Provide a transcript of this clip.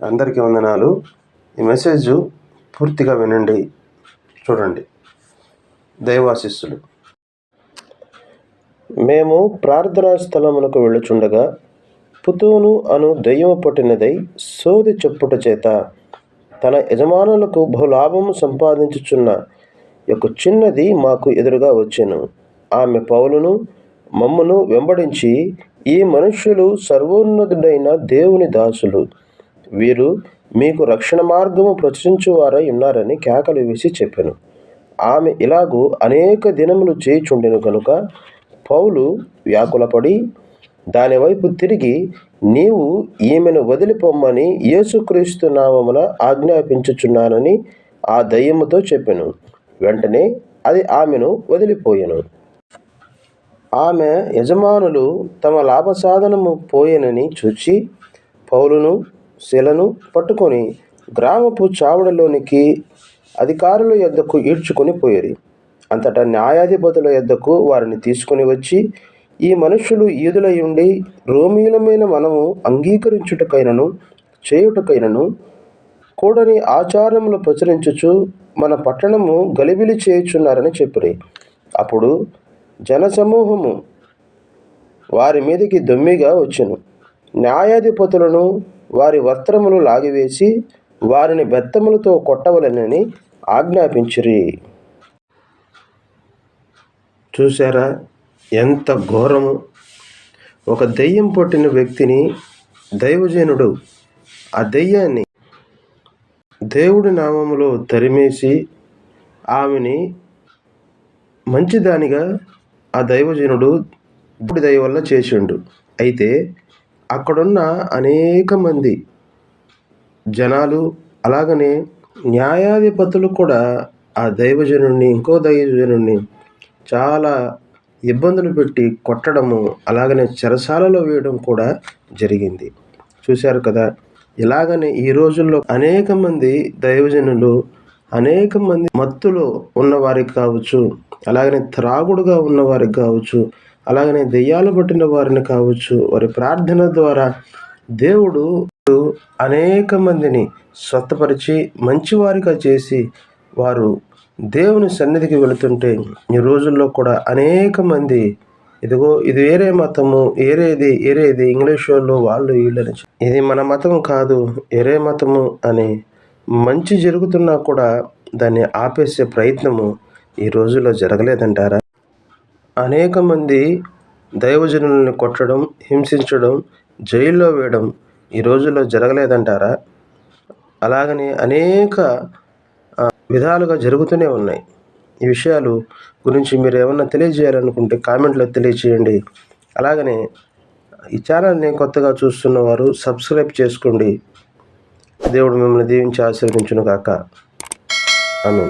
అందరికీ వందనాలు. ఈ మెసేజ్ పూర్తిగా వినండి. చూడండి. దైవాశిస్సులు. మేము ప్రార్థనా స్థలములకు వెళ్ళుచుండగా పుతూను అను దెయ్యము పట్టినదై సోది చెప్పుట చేత తన యజమానులకు బహులాభము సంపాదించుచున్న యొక్క చిన్నది మాకు ఎదురుగా వచ్చాను. ఆమె పౌలును మమ్మను వెంబడించి ఈ మనుష్యులు సర్వోన్నతుడైన దేవుని దాసులు. వీరు మీకు రక్షణ మార్గము ప్రచురించువారై ఉన్నారని కేకలు వేసి చెప్పాను. ఆమె ఇలాగూ అనేక దినములు చేయుచుండెను కనుక పౌలు వ్యాకులపడి దానివైపు తిరిగి నీవు ఈమెను వదిలిపోమ్మని యేసుక్రీస్తు నామమున ఆజ్ఞాపించుచున్నానని ఆ దయ్యముతో చెప్పాను. వెంటనే అది ఆమెను వదిలిపోయాను. ఆమె యజమానులు తమ లాభసాధనము పోయేనని చూచి పౌలును శిలను పట్టుకొని గ్రామపు చావడలోనికి అధికారుల యొద్దకు ఈడ్చుకొని పోయిరి అంతటా న్యాయాధిపతుల యొద్దకు వారిని తీసుకొని వచ్చి ఈ మనుషులు ఈదులై ఉండి రోమీలమైన మనము అంగీకరించుటకైనను చేయుటకైనను కూడని ఆచారములు ప్రచురించుచు మన పట్టణము గలిబిలి చేయుచున్నారని చెప్పిరి. అప్పుడు జనసమూహము వారి మీదకి దొమ్మిగా వచ్చాను. న్యాయాధిపతులను వారి వస్త్రములు లాగివేసి వారిని బెత్తములతో కొట్టవలెనని ఆజ్ఞాపించిరి. చూసారా ఎంత ఘోరము! ఒక దెయ్యం పట్టిన వ్యక్తిని దైవజనుడు ఆ దెయ్యాన్ని దేవుడి నామములో తరిమేసి ఆమెని మంచిదానిగా ఆ దైవజనుడు దేవుడి దయ వల్ల చేసిండు. అయితే అక్కడున్న అనేక మంది జనాలు అలాగనే న్యాయాధిపతులు కూడా ఆ దైవజనుడిని ఇంకో దైవజనుడిని చాలా ఇబ్బందులు పెట్టి కొట్టడము అలాగనే చెరసాలలో వేయడం కూడా జరిగింది. చూశారు కదా ఇలాగనే ఈ రోజుల్లో అనేక మంది దైవజనులు అనేక మంది మత్తులో ఉన్నవారికి కావచ్చు అలాగనే త్రాగుడుగా ఉన్నవారికి కావచ్చు అలాగనే దెయ్యాలు పట్టిన వారిని కావచ్చు వారి ప్రార్థన ద్వారా దేవుడు అనేక మందిని స్వస్థపరిచి మంచివారిగా చేసి వారు దేవుని సన్నిధికి వెళుతుంటే ఈ రోజుల్లో కూడా అనేక మంది ఇదిగో ఇది వేరే మతము ఏరేది ఏరేది ఇంగ్లీష్ వాళ్ళు వాళ్ళు వీళ్ళని ఇది మన మతం కాదు ఏరే మతము అని మంచి జరుగుతున్నా కూడా దాన్ని ఆపేసే ప్రయత్నము ఈ రోజుల్లో జరగలేదంటారా? అనేక మంది దైవజనులను కొట్టడం హింసించడం జైల్లో వేయడం ఈ రోజుల్లో జరగలేదంటారా? అలాగనే అనేక విధాలుగా జరుగుతూనే ఉన్నాయి. ఈ విషయాలు గురించి మీరు ఏమన్నా తెలియజేయాలనుకుంటే కామెంట్లో తెలియజేయండి. అలాగనే ఈ ఛానల్ని కొత్తగా చూస్తున్న వారు సబ్స్క్రైబ్ చేసుకోండి. దేవుడు మిమ్మల్ని దీవించి ఆశీర్వదించును కాక ఆమె